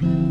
ห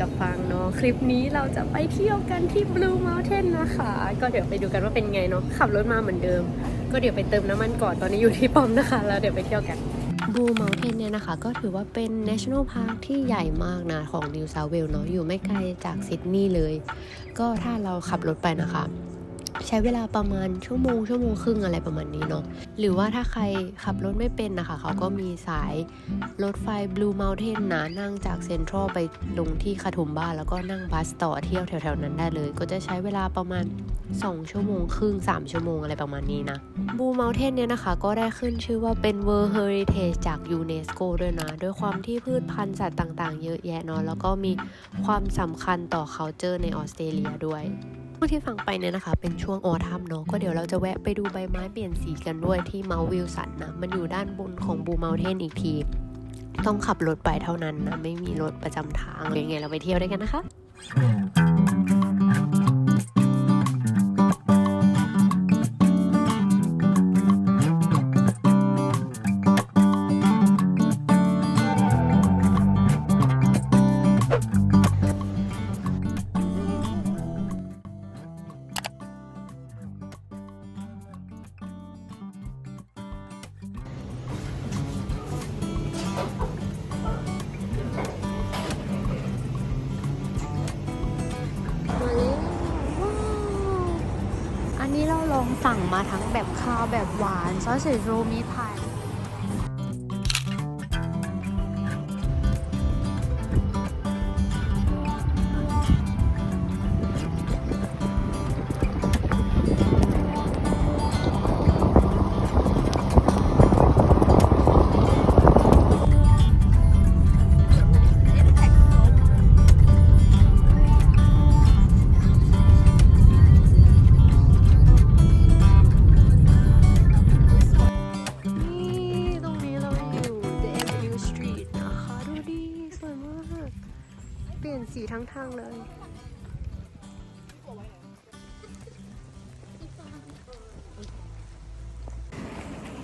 กับมาอยู่กับฟังเนาะคลิปนี้เราจะไปเที่ยวกันที่ Blue Mountain นะคะ ก็เดี๋ยวไปดูกันว่าเป็นไงเนาะขับรถมาเหมือนเดิม ก็เดี๋ยวไปเติมน้ำมันก่อนตอนนี้อยู่ที่ป้อมนะคะ แล้วเดี๋ยวไปเที่ยวกัน Blue Mountain เนี่ยนะคะ ก็ถือว่าเป็น national park ที่ใหญ่มากนะของ New South Wales เนาะอยู่ไม่ไกลจากซิดนีย์เลย ก็ถ้าเราขับรถไปนะคะ ใช้เวลาประมาณชั่วโมงชั่วโมงครึ่งอะไรประมาณนี้เนาะหรือว่าถ้าใครขับรถไม่เป็นนะคะเขาก็มีสายรถไฟ Blue Mountain นะนั่งจากเซ็นทรัลไปลงที่คาทุมบ้าแล้วก็นั่งบัสต่อเที่ยวแถวๆนั้นได้เลย ก็จะใช้เวลาประมาณ 2 ชั่วโมงครึ่ง 3 ชั่วโมงอะไรประมาณนี้นะ Blue Mountain เนี่ยนะคะก็ได้ขึ้นชื่อว่าเป็น World Heritage จากยูเนสโกด้วยนะด้วยความที่พืชพันธุ์สัตว์ต่างๆ เยอะแยะเนาะแล้วก็มีความสำคัญต่อ culture ในออสเตรเลียด้วย ช่วงที่ฟังไปเนี่ยนะคะ เป็นช่วงออทัมเนาะก็เดี๋ยวเราจะแวะไปดูใบไม้เปลี่ยนสีกันด้วยที่เมาวิลสันนะมันอยู่ด้านบนของบูเมลเทนอีกที ต้องขับรถไปเท่านั้นนะ ไม่มีรถประจำทางยยังไงเราไปเที่ยวด้วยกันนะคะ มาทั้งแบบข้าวแบบหวานซอสเซจโรมีพา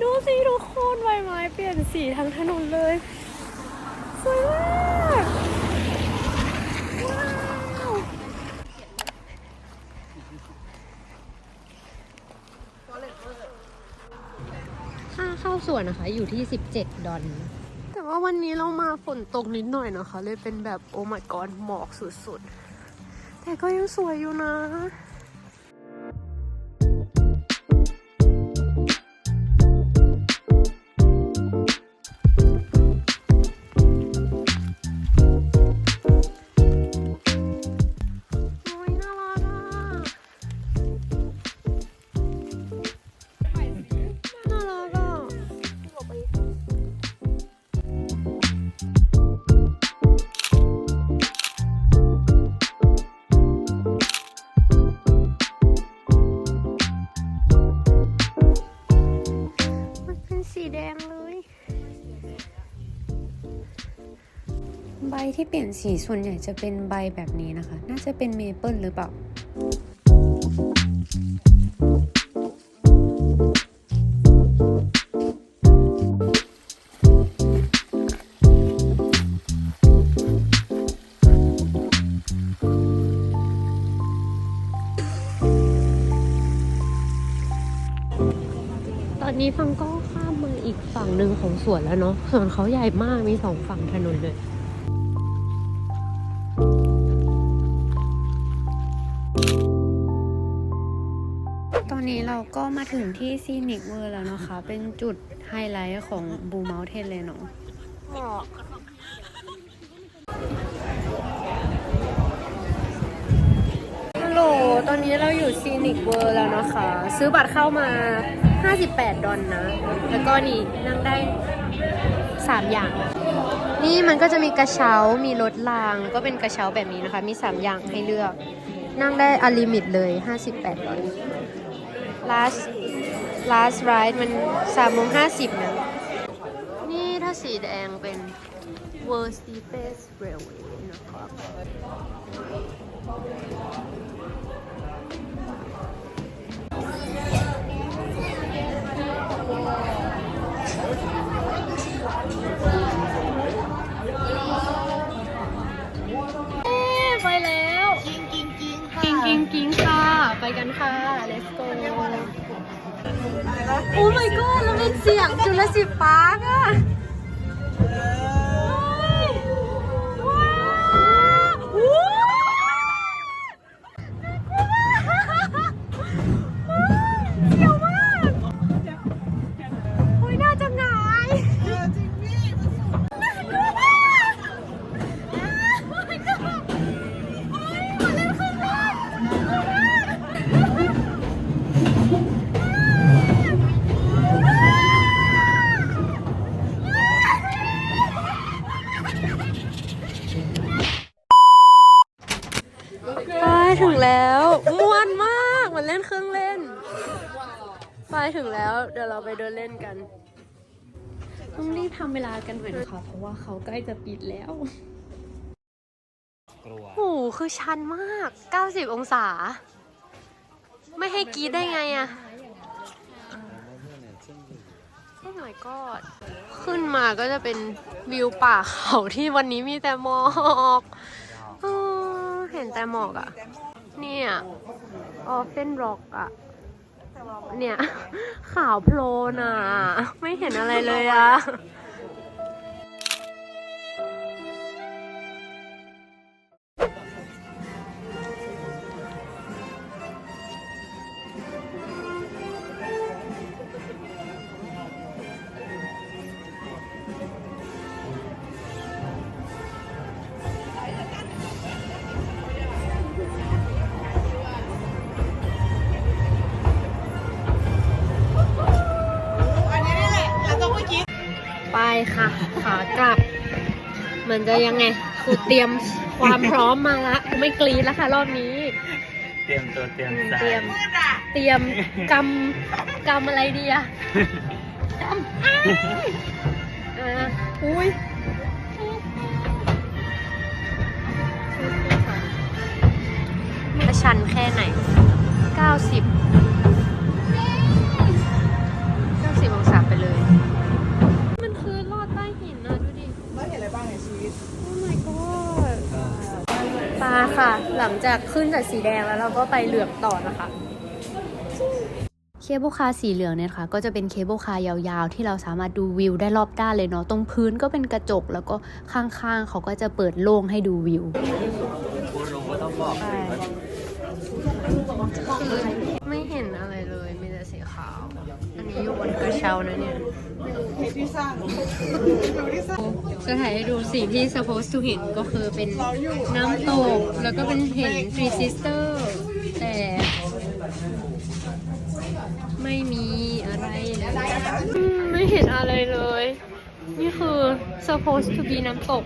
ดูสิทุกคนใบไม้เปลี่ยนสีทั้งถนนเลย สวยมากว้าวค่าเข้าสวนนะคะ อยู่ที่ 17 ดอลแต่ว่าวันนี้เรามาฝนตกนิดหน่อยนะคะ เลยเป็นแบบโอ้ my god หมอกสุดๆ แต่ก็ยังสวยอยู่นะ ใบที่เปลี่ยนสีส่วนใหญ่จะเป็นใบแบบนี้นะคะ น่าจะเป็นเมเปิลหรือเปล่าตอนนี้ฟังก็ข้ามมาอีกฝั่งหนึ่งของสวนแล้วเนาะสวนเขาใหญ่มากมีสองฝั่งถนนเลย ก็มาถึงที่ซีนิกเวอร์แล้วนะคะ เป็นจุดไฮไลท์ของบูเมลเทนเลยเนาะฮัลโหล ตอนนี้เราอยู่ซีนิกเวอร์แล้วนะคะ ซื้อบัตรเข้ามา 58 ดอลนะ แล้วก็นี่นั่งได้ 3 อย่าง นี่มันก็จะมีกระเช้า มีรถรางก็เป็นกระเช้าแบบนี้นะคะ มี 3 อย่างให้เลือก นั่งได้อลิมิตเลย 58บาท last last ride มัน3โมง50 นะ นี่ถ้าสีแดงเป็น World Steepest Railway นะครับ ค่ะ let's go โอ้ my god แล้วเป็นเสียงจุลศิลป์ปาร์กอะ ถึงแล้ว เดี๋ยวเราไปเดินเล่นกันต้องรีบทำเวลากันหน่อยนะคะเพราะว่าเขาใกล้จะปิดแล้วกลัวโอ้โหคือชันมาก 90 องศา ไม่ให้กรีดได้ไงอะโอ้ my god ขึ้นมาก็จะเป็นวิวป่าเขาที่วันนี้มีแต่หมอกเออเห็นแต่หมอกอะเนี่ยออฟเฟนร็อกอะ เนี่ย ขาวโพลนอะไม่เห็นอะไรเลยอะ ค่ะ ขากลับ มันจะยังไงกูเตรียมความพร้อมมาละกูไม่กรีดแล้วค่ะ รอบนี้ เตรียมตัวเตรียมใจเตรียมเตรียมกำกำอะไรดีอะกำอ้ายอ่าอุ้ยจะชันแค่ไหน 90 90 ปลาค่ะ หลังจากขึ้นจากสีแดงแล้วเราก็ไปเหลืองต่อนะคะ เคเบิลคาร์สีเหลืองเนี่ยค่ะ ก็จะเป็นเคเบิลคาร์ยาวๆ ที่เราสามารถดูวิวได้รอบด้านเลยเนาะ ตรงพื้นก็เป็นกระจกแล้วก็ข้างๆ เขาก็จะเปิดโล่งให้ดูวิวพูดลงก็ต้องบอกสิว่าไม่เห็นอะไรีอยู่บนกระเช้านะเนี่ยจะถ่ายให้ดูสิ่งที่ supposed to เห็นก็คือเป็นน้ำตก แล้วก็เป็นเห็น Three Sister แต่ไม่มีอะไรไม่เห็นอะไรเลย นี่คือ supposed to be น้ำตก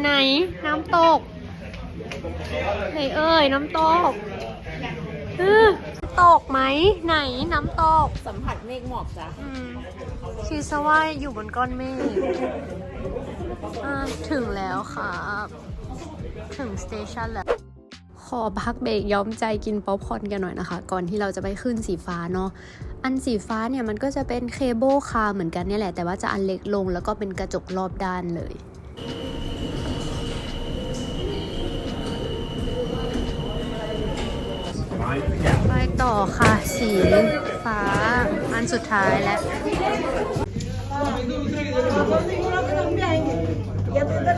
ไหนน้ำตกไหนเอ่ยน้ำตก เออตกไหม ไหนน้ำตก สัมผัสเมฆหมอกจ้ะอืมคิดซะว่าอยู่บนก้อนเมฆอ่าถึงแล้วครับ ถึงสเตชันแล้ว ขอพักเบรกย้อมใจกินป๊อปคอร์นกันหน่อยนะคะ ก่อนที่เราจะไปขึ้นสีฟ้าเนาะอันสีฟ้าเนี่ยมันก็จะเป็นเคเบิลคาร์เหมือนกันเนี่ยแหละแต่ว่าจะอันเล็กลงแล้วก็เป็นกระจกรอบด้านเลย ไปต่อค่ะ สีฟ้า อันสุดท้ายแล้วเ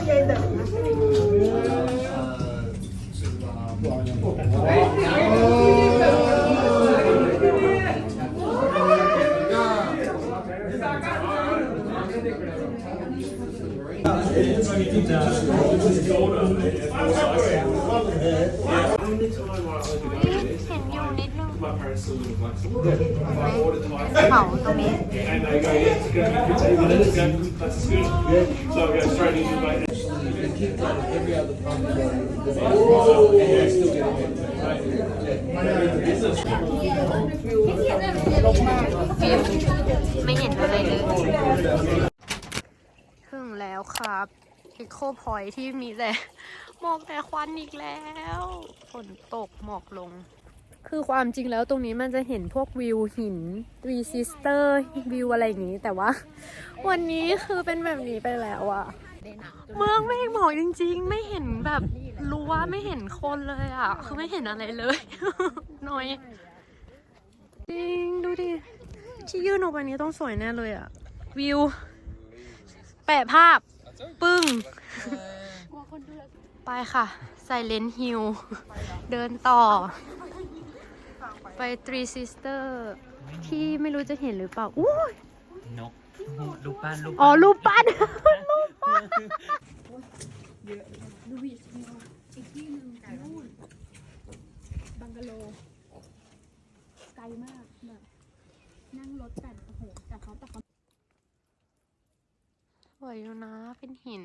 ห็นอ เขาตรงนี้ ไม่เห็นอะไรเลยถึงแล้วครับอีโคพอยที่มีแต่หมอกแต่ควันอีกแล้ว ฝนตกหมอกลง คือความจริงแล้วตรงนี้มันจะเห็นพวกวิวหิน Three Sister วิวอะไรอย่างนี้ แต่ว่า วันนี้คือเป็นแบบนี้ไปแล้วอะเมืองไม่เห็นหมอกจริง ๆ ไม่เห็นแบบรั้วไม่เห็นคนเลยอะคือไม่เห็นอะไรเลยหน่อยจริงดูดิที่ยื่นออกไปนี้ต้องสวยแน่เลยอะวิว แปะภาพ ปึ้งไปค่ะไซเลนฮิลเดินต่อ ไป Three Sister ที่ไม่รู้จะเห็นหรือเปล่าอู้ยนกรูปปั้นรูปอ๋อปั้นรูปปั้นรูปปั้นบังกะโลไกลมากแบบนั่งรถแต่โอ้โหแต่เขาแต่เขาสวยอยู่นะเป็นหิน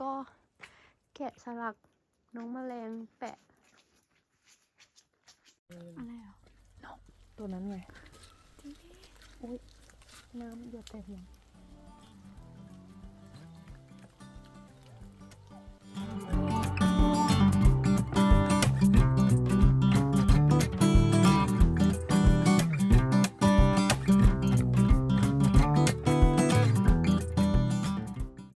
ก็แกะสลักน้องแมลงแปะ อะไรอะ ตัวนั้นไงอุ้ยน้ำหยดใส่หัว